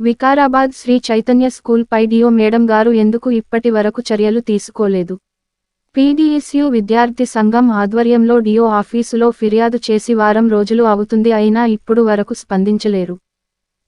Vikarabad Shri Chaitanya school పై DO madam గారు ఎందుకు ఇప్పటి వరకు చర్యలు తీసుకోలేదు? పీడీఎస్యు విద్యార్థి సంఘం ఆధ్వర్యంలో డిఓ ఆఫీసులో ఫిర్యాదు చేసి వారం రోజులు అవుతుంది అయినా ఇప్పుడు వరకు స్పందించలేరు.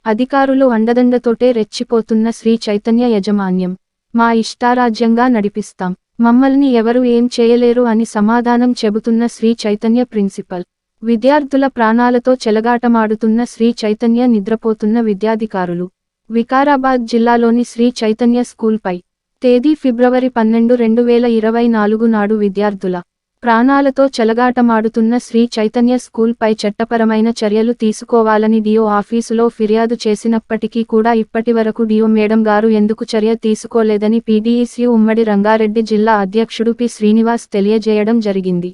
అధికారులు అండదండతోటే రెచ్చిపోతున్న శ్రీ చైతన్య యజమాన్యం. మా ఇష్టారాజ్యంగా నడిపిస్తాం. మమ్మల్ని ఎవరు ఏం చేయలేరు అని సమాధానం చెబుతున్న శ్రీ చైతన్య ప్రిన్సిపల్. విద్యార్థుల ప్రాణాలతో చెలగాటమాడుతున్న శ్రీ చైతన్య నిద్రపోతున్న విద్యాధికారులు. వికారాబాద్ జిల్లాలోని శ్రీ చైతన్య స్కూల్పై తేదీ ఫిబ్రవరి పన్నెండు రెండు వేల ఇరవై నాలుగు నాడు విద్యార్థుల ప్రాణాలతో చెలగాటమాడుతున్న శ్రీ చైతన్య స్కూల్పై చట్టపరమైన చర్యలు తీసుకోవాలని డిఓ ఆఫీసులో ఫిర్యాదు చేసినప్పటికీ కూడా ఇప్పటివరకు డిఓ మేడం గారు ఎందుకు చర్య తీసుకోలేదని పీడీఈసీ ఉమ్మడి రంగారెడ్డి జిల్లా అధ్యక్షుడు పి శ్రీనివాస్ తెలియజేయడం జరిగింది.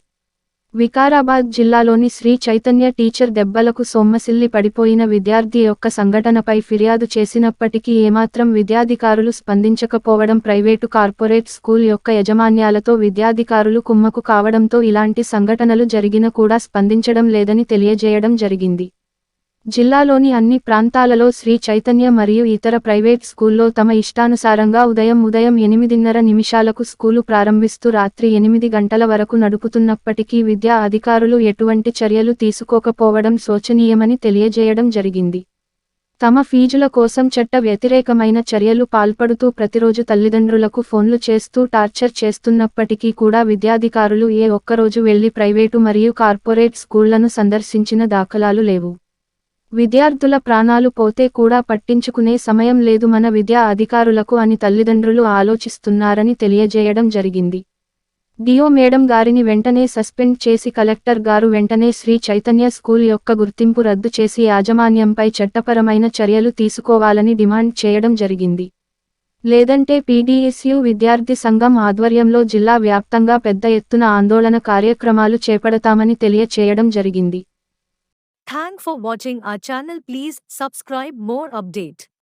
వికారాబాద్ జిల్లాలోని శ్రీ చైతన్య టీచర్ దెబ్బలకు సొమ్మసిల్లి పడిపోయిన విద్యార్థి యొక్క సంఘటనపై ఫిర్యాదు చేసినప్పటికీ ఏమాత్రం విద్యాధికారులు స్పందించకపోవడం ప్రైవేటు కార్పొరేట్ స్కూల్ యొక్క యజమాన్యాలతో విద్యాధికారులు కుమ్మకు కావడంతో ఇలాంటి సంఘటనలు జరిగిన కూడా స్పందించడం లేదని తెలియజేయడం జరిగింది. జిల్లాలోని అన్ని ప్రాంతాలలో శ్రీ చైతన్య మరియు ఇతర ప్రైవేట్ స్కూల్లో తమ ఇష్టానుసారంగా ఉదయం ఉదయం ఎనిమిదిన్నర నిమిషాలకు స్కూలు ప్రారంభిస్తూ రాత్రి ఎనిమిది గంటల వరకు నడుపుతున్నప్పటికీ విద్యా అధికారులు ఎటువంటి చర్యలు తీసుకోకపోవడం శోచనీయమని తెలియజేయడం జరిగింది. తమ ఫీజుల కోసం చట్ట వ్యతిరేకమైన చర్యలు పాల్పడుతూ ప్రతిరోజు తల్లిదండ్రులకు ఫోన్లు చేస్తూ టార్చర్ చేస్తున్నప్పటికీ కూడా విద్యాధికారులు ఏ ఒక్కరోజు వెళ్ళి ప్రైవేటు మరియు కార్పొరేట్ స్కూళ్ళను సందర్శించిన దాఖలాలు లేవు. విద్యార్థుల ప్రాణాలు పోతే కూడా పట్టించుకునే సమయం లేదు మన విద్యా అధికారులకు అని తల్లిదండ్రులు ఆలోచిస్తున్నారని తెలియజేయడం జరిగింది. డిఓ మేడం గారిని వెంటనే సస్పెండ్ చేసి కలెక్టర్ గారు వెంటనే శ్రీ చైతన్య స్కూల్ యొక్క గుర్తింపు రద్దు చేసి యాజమాన్యంపై చట్టపరమైన చర్యలు తీసుకోవాలని డిమాండ్ చేయడం జరిగింది. లేదంటే పీడీఎస్యు విద్యార్థి సంఘం ఆధ్వర్యంలో జిల్లా వ్యాప్తంగా పెద్ద ఎత్తున ఆందోళన కార్యక్రమాలు చేపడతామని తెలియచేయడం జరిగింది. Thank for watching our channel please subscribe more update.